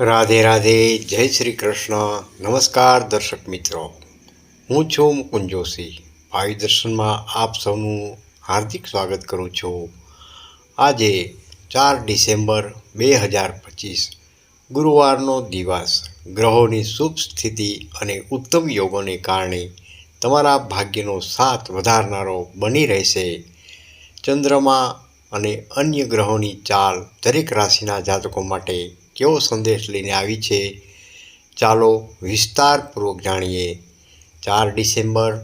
રાધે રાધે, જય શ્રી કૃષ્ણ. નમસ્કાર દર્શક મિત્રો. હું છું મુકુંદ જોશી. ભાવિ દર્શનમાં આપ સૌનું હાર્દિક સ્વાગત કરું છું. આજે ચાર ડિસેમ્બર બે હજાર પચીસ, ગુરુવારનો દિવસ. ગ્રહોની શુભ સ્થિતિ અને ઉત્તમ યોગોને કારણે તમારા ભાગ્યનો સાથ વધારનારો બની રહેશે. ચંદ્રમા અને અન્ય ગ્રહોની ચાલ દરેક રાશિના જાતકો માટે કેવો સંદેશ લઈને આવી છે? ચાલો વિસ્તારપૂર્વક જાણીએ. ચાર ડિસેમ્બર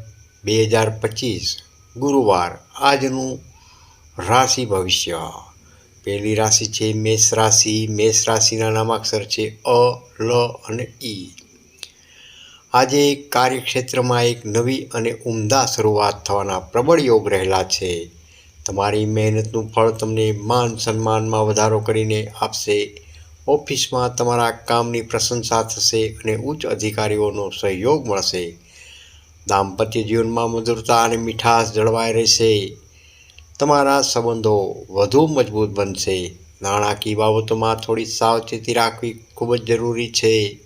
બે હજાર પચીસ, ગુરુવાર, આજનું રાશિ ભવિષ્ય. પહેલી રાશિ છે મેષ રાશિ. મેષ રાશિના નામાક્ષર છે અ, લ અને ઈ આજે કાર્યક્ષેત્રમાં એક નવી અને ઉમદા શરૂઆત થવાના પ્રબળ યોગ રહેલા છે. તમારી મહેનતનું ફળ તમને માન સન્માનમાં વધારો કરીને આપશે. ઓફિસમાં તમારા કામની પ્રશંસા થશે અને ઉચ્ચ અધિકારીઓનો સહયોગ મળશે. દાંપત્ય જીવનમાં મધુરતા અને મીઠાશ જળવાઈ રહેશે. તમારા સંબંધો વધુ મજબૂત બનશે. નાણાકીય બાબતોમાં થોડી સાવચેતી રાખવી ખૂબ જ જરૂરી છે.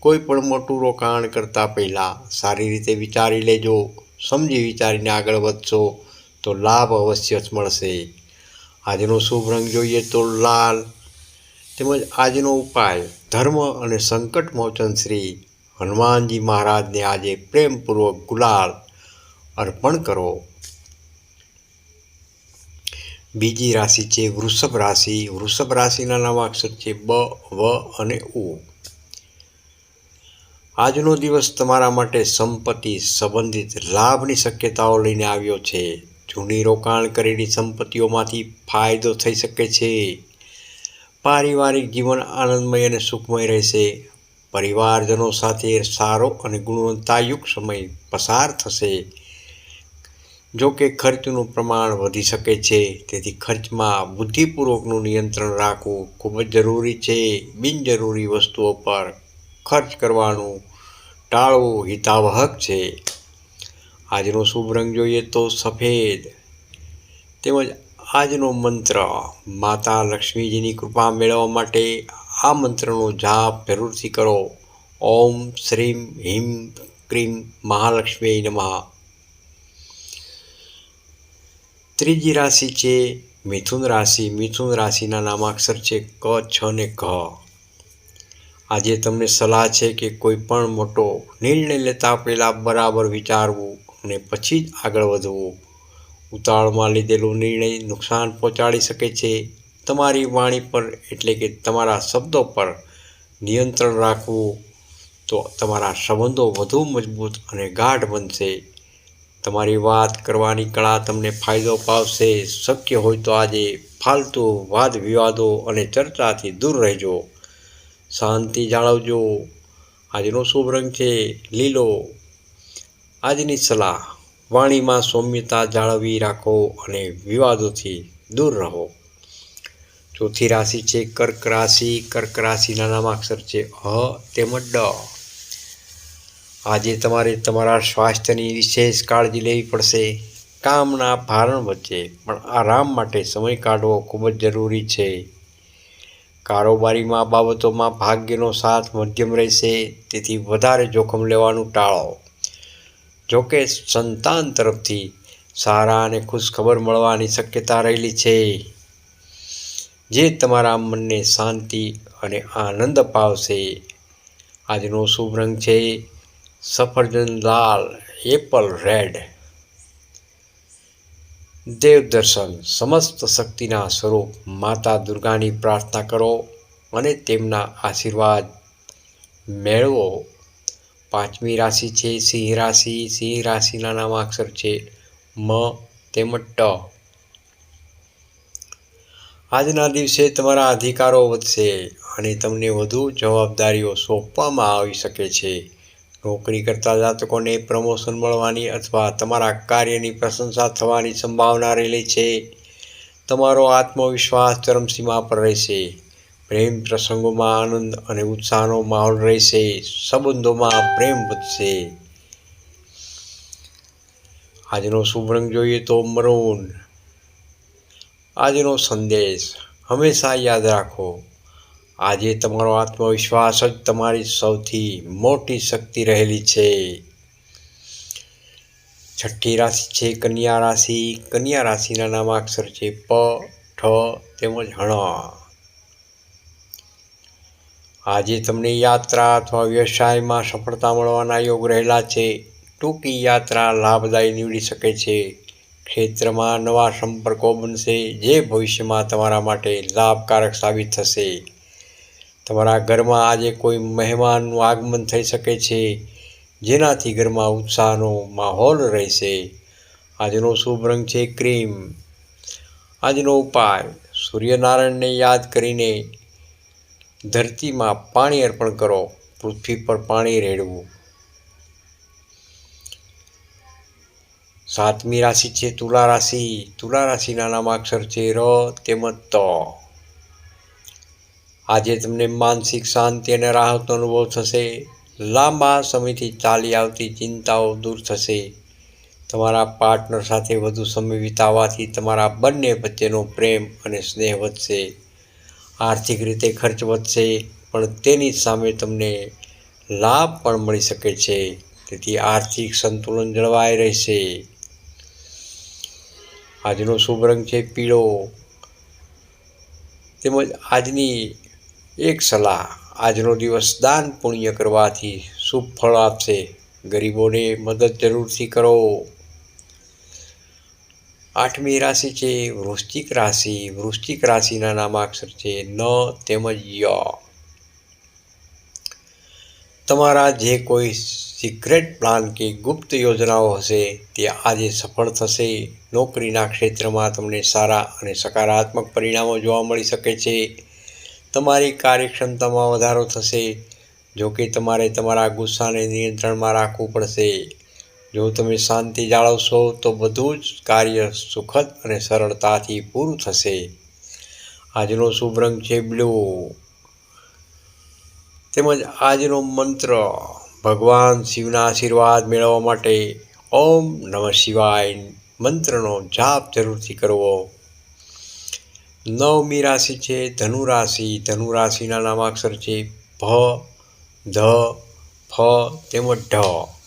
કોઈ પણ મોટું રોકાણ કરતાં પહેલાં સારી રીતે વિચારી લેજો. સમજી વિચારીને આગળ વધશો તો લાભ અવશ્ય જ મળશે. આજનો શુભ રંગ જોઈએ તો લાલ તેમજ આજનો ઉપાય, ધર્મ અને સંકટ મોચન શ્રી હનુમાનજી મહારાજને આજે પ્રેમપૂર્વક ગુલાલ અર્પણ કરો. બીજી રાશિ છે વૃષભ રાશિ. વૃષભ રાશિના નામાક્ષર છે બ, વ અને ઉ. આજનો દિવસ તમારા માટે સંપત્તિ સંબંધિત લાભની શક્યતાઓ લઈને આવ્યો છે. જૂની રોકાણ કરેલી સંપત્તિઓમાંથી ફાયદો થઈ શકે છે. પારિવારિક જીવન આનંદમય અને સુખમય રહેશે. પરિવારજનો સાથે સારો અને ગુણવત્તાયુક્ત સમય પસાર થશે. જો કે ખર્ચનું પ્રમાણ વધી શકે છે, તેથી ખર્ચમાં બુદ્ધિપૂર્વકનું નિયંત્રણ રાખવું ખૂબ જ જરૂરી છે. બિનજરૂરી વસ્તુઓ પર ખર્ચ કરવાનું ટાળવું હિતાવહક છે. આજનો શુભ રંગ જોઈએ તો સફેદ, તેમજ આજનો મંત્ર માતા લક્ષ્મીજીની કૃપા મેળવવા માટે આ મંત્રનો જાપ જરૂરથી કરો. ઓમ શ્રીમ હિમ ક્રીમ મહાલક્ષ્મી નમઃ. ત્રીજી રાશિ છે મિથુન રાશિ. મિથુન રાશિના નામાક્ષર છે ક, છ ને ક આજે તમને સલાહ છે કે કોઈ પણ મોટો નિર્ણય લેતા પહેલાં બરાબર વિચારવું અને પછી જ આગળ વધવું. ઉતાવળમાં લીધેલો નિર્ણય નુકસાન પહોંચાડી શકે છે. તમારી વાણી પર એટલે કે તમારા શબ્દો પર નિયંત્રણ રાખવું તો તમારા સંબંધો વધુ મજબૂત અને ગાઢ બનશે. તમારી વાત કરવાની કળા તમને ફાયદો પાવશે શક્ય હોય તો આજે ફાલતુ વાદ વિવાદો અને ચર્ચાથી દૂર રહેજો. શાંતિ જાળવજો. આજનો શુભ રંગ છે લીલો. આજની સલાહ વાણીમાં સૌમ્યતા જાળવી રાખો અને વિવાદોથી દૂર રહો. ચોથી રાશિ છે કર્ક રાશિ. કર્ક રાશિના નામાક્ષર છે અ તેમજ ડ. આજે તમારે તમારા સ્વાસ્થ્યની વિશેષ કાળજી લેવી પડશે. કામના ભારણ વચ્ચે, પણ આરામ માટે સમય કાઢવો ખૂબ જ જરૂરી છે. કારોબારીમાં બાબતોમાં ભાગ્યનો સાથ મધ્યમ રહેશે, તેથી વધારે જોખમ લેવાનું ટાળો. જોકે સંતાન તરફથી સારા અને ખુશખબર મળવાની શક્યતા રહેલી છે. જે તમારા મનને શાંતિ અને આનંદ અપાવશે. આજનો શુભ રંગ છે સફરજન લાલ એપલ રેડ. દેવ દર્શન સમસ્ત શક્તિના સ્વરૂપ માતા દુર્ગાની પ્રાર્થના કરો અને તેમના આશીર્વાદ મેળવો. પાંચમી રાશિ છે, સિંહ રાશિ. સિંહ રાશિના નામ અક્ષર છે મ તેમજ ટ. આજના દિવસે તમારા અધિકારો વધશે અને તમને વધુ જવાબદારીઓ સોંપવામાં આવી શકે છે. નોકરી કરતા જાતકોને પ્રમોશન મળવાની અથવા તમારા કાર્યની પ્રશંસા થવાની સંભાવના રહેલી છે. તમારો આત્મવિશ્વાસ ચરમસીમા પર રહેશે. પ્રેમ પ્રસંગોમાં આનંદ અને ઉત્સાહનો માહોલ રહેશે, સંબંધોમાં પ્રેમ વધશે. આજનો શુભ રંગ જોઈએ તો મરૂન. આજનો સંદેશ હંમેશા યાદ રાખો. આજે તમારો આત્મવિશ્વાસ જ તમારી સૌથી મોટી શક્તિ રહેલી છે. છઠ્ઠી રાશિ છે કન્યા રાશિ. કન્યા રાશિના નામાક્ષર છે પ, ઠ તેમજ હણ. આજે તમને યાત્રા અથવા વ્યવસાયમાં સફળતા મળવાના યોગ રહેલા છે. ટૂંકી યાત્રા લાભદાયી નીવડી શકે છે. ક્ષેત્રમાં નવા સંપર્કો બનશે, જે ભવિષ્યમાં તમારા માટે લાભકારક સાબિત થશે. તમારા ઘરમાં આજે કોઈ મહેમાનનું આગમન થઈ શકે છે, જેનાથી ઘરમાં ઉત્સાહનો માહોલ રહેશે. આજનો શુભ રંગ છે ક્રીમ. આજનો ઉપાય, સૂર્યનારાયણને યાદ કરીને ધરતીમાં પાણી અર્પણ કરો, પૃથ્વી પર પાણી રેડવું. સાતમી રાશિ છે તુલા રાશિ. તુલા રાશિના નામાક્ષર છે ર તેમજ ત. આજે તમને માનસિક શાંતિ અને રાહતનો અનુભવ થશે. લાંબા સમયથી ચાલી આવતી ચિંતાઓ દૂર થશે. તમારા પાર્ટનર સાથે વધુ સમય વિતાવવાથી તમારા બંને વચ્ચેનો પ્રેમ અને સ્નેહ વધશે. આર્થિક રીતે ખર્ચ વધશે, પણ તેની સામે તમને લાભ પણ મળી શકે છે. તેથી આર્થિક સંતુલન જળવાઈ રહેશે. આજનો શુભ રંગ છે પીળો. તેમજ આજની એક સલાહ, આજનો દિવસ દાન પુણ્ય કરવાથી શુભ ફળ આપશે. ગરીબોને મદદ જરૂરથી કરો. આઠમી રાશિ છે, વૃશ્ચિક રાશિ. વૃશ્ચિક રાશિના નામાક્ષર છે ન તેમજ ય. તમારા જે કોઈ સિક્રેટ પ્લાન કે ગુપ્ત યોજનાઓ હશે, તે આજે સફળ થશે. નોકરીના ક્ષેત્રમાં તમને સારા અને સકારાત્મક પરિણામો જોવા મળી શકે છે. તમારી કાર્યક્ષમતામાં વધારો થશે જો કે તમારે તમારા ગુસ્સાને નિયંત્રણમાં રાખવું પડશે. જો તમે શાંતિ જાળવશો તો બધું જ કાર્ય સુખદ અને સરળતાથી પૂરું થશે. આજનો શુભ રંગ છે બ્લુ. તેમજ આજનો મંત્ર, ભગવાન શિવના આશીર્વાદ મેળવવા માટે ઓમ નમઃ શિવાય મંત્રનો જાપ જરૂરથી કરવો. નવમી રાશિ છે ધનુ રાશિ ધનુ રાશિના નામાક્ષર છે ભ, ધ, ફ તેમજ ઢ.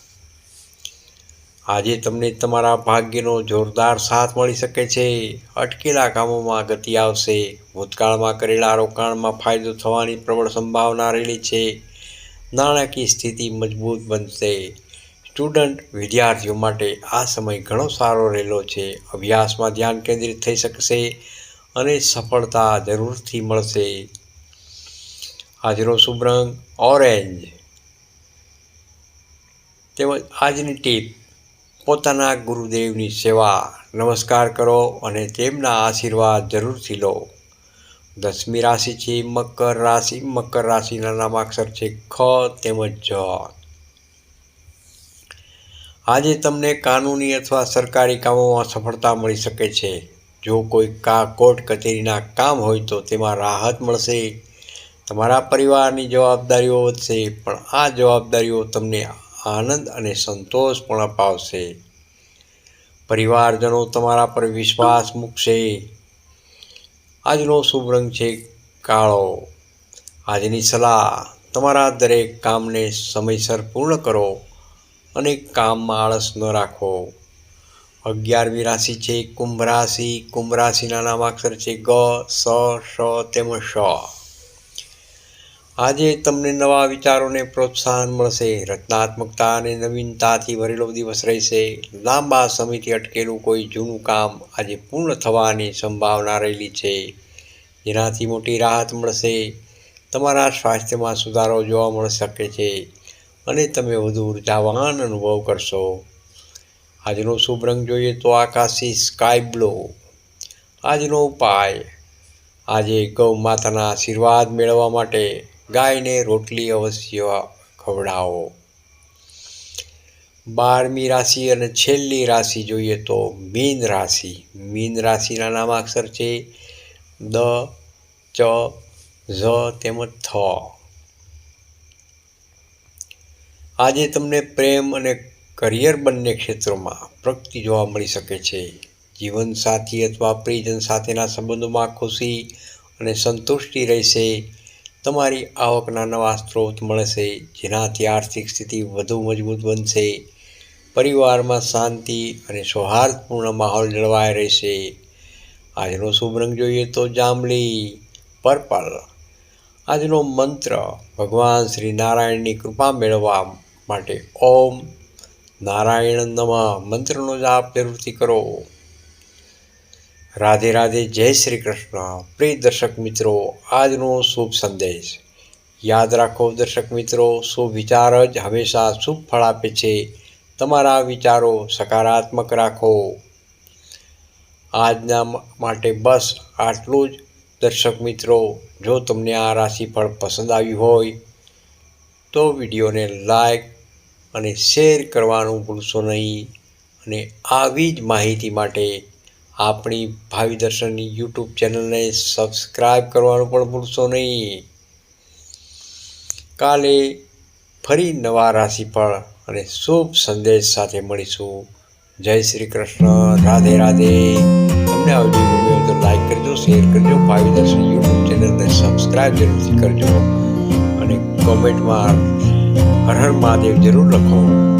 આજે તમને તમારા ભાગ્યનો જોરદાર સાથ મળી શકે છે. અટકેલા કામોમાં ગતિ આવશે. ભૂતકાળમાં કરેલા રોકાણમાં ફાયદો થવાની પ્રબળ સંભાવના રહેલી છે. નાણાકીય સ્થિતિ મજબૂત બનશે. સ્ટુડન્ટ વિદ્યાર્થીઓ માટે આ સમય ઘણો સારો રહેલો છે. અભ્યાસમાં ધ્યાન કેન્દ્રિત થઈ શકશે અને સફળતા જરૂરથી મળશે. આજનો શુભ રંગ ઓરેન્જ. તેમજ આજની ટીપ પોતાના ગુરુદેવની સેવા નમસ્કાર કરો અને તેમના આશીર્વાદ જરૂરથી લો. દસમી રાશિ છે, મકર રાશિ. મકર રાશિના નામાક્ષર છે, ખ તેમજ જ. આજે તમને કાનૂની અથવા સરકારી કામોમાં સફળતા મળી શકે છે. જો કોઈ કા કોર્ટ કચેરીના કામ હોય તો તેમાં રાહત મળશે. તમારા પરિવારની જવાબદારીઓ વધશે, પણ આ જવાબદારીઓ તમને આનંદ અને સંતોષ પણ અપાવશે. પરિવારજનો તમારા પર વિશ્વાસ મૂકશે. આજનો શુભ રંગ છે કાળો. આજની સલાહ, તમારા દરેક કામને સમયસર પૂર્ણ કરો અને કામમાં આળસ ન રાખો. અગિયારમી રાશિ છે કુંભ રાશિ. કુંભ રાશિના નામાક્ષર છે ગ, સ શ તેમજ શ આજે તમને નવા વિચારોને પ્રોત્સાહન મળશે, રચનાત્મકતા અને નવીનતાથી ભરેલો દિવસ રહેશે. લાંબા સમયથી અટકેલું કોઈ જૂનું કામ આજે પૂર્ણ થવાની સંભાવના રહેલી છે. જેનાથી મોટી રાહત મળશે. તમારા સ્વાસ્થ્યમાં સુધારો જોવા મળી શકે છે અને તમે વધુ ઉર્જાવાન અનુભવ કરશો. આજનો શુભ રંગ જોઈએ તો આકાશી સ્કાય બ્લો. આજનો ઉપાય, આજે ગૌ માતાના આશીર્વાદ મેળવવા માટે ગાયને રોટલી અવશ્ય ખવડાવો. બારમી રાશિ અને છેલ્લી રાશિ જોઈએ તો મીન રાશિ. મીન રાશિના નામાક્ષર છે દ, ચ, ઝ તેમજ થ. આજે તમને પ્રેમ અને કરિયર બંને ક્ષેત્રોમાં પ્રગતિ જોવા મળી શકે છે. જીવનસાથી અથવા પ્રિયજન સાથેના સંબંધોમાં ખુશી અને સંતુષ્ટિ રહેશે. તમારી આવકના નવા સ્ત્રોત મળશે, જેનાથી આર્થિક સ્થિતિ વધુ મજબૂત બનશે, પરિવારમાં શાંતિ અને સૌહાર્દપૂર્ણ માહોલ જળવાઈ રહેશે. આજનો શુભ રંગ જોઈએ તો જાંબલી, પર્પલ. આજનો મંત્ર, ભગવાન શ્રી નારાયણની કૃપા મેળવવા માટે ઓમ નારાયણ નમઃ. મંત્રનો જાપ જરૂરથી કરો. રાધે રાધે જય શ્રી કૃષ્ણ. પ્રિય દર્શક મિત્રો, આજનો શુભ સંદેશ. યાદ રાખો દર્શક મિત્રો, શુભ વિચાર જ હંમેશા શુભ ફળ આપે છે. તમારા વિચારો સકારાત્મક રાખો. આજના માટે બસ આટલું જ. દર્શક મિત્રો, જો તમને આ રાશિફળ પસંદ આવ્યું હોય, તો વિડીયોને લાઈક અને શેર કરવાનું ભૂલશો નહીં. અને આવી જ માહિતી માટે આપણી ભાવિ દર્શનની યુટ્યુબ ચેનલને સબસ્ક્રાઈબ કરવાનું પણ ભૂલશો નહીં. કાલે ફરી નવા રાશિફળ અને શુભ સંદેશ સાથે મળીશું. જય શ્રી કૃષ્ણ. રાધે રાધે. તમને આવજો ગમ્યો તો લાઈક કરજો શેર કરજો, ભાવિ દર્શન યુટ્યુબ ચેનલને સબસ્ક્રાઈબ જરૂરથી કરજો. અને કોમેન્ટમાં હર હર મહાદેવ જરૂર લખો.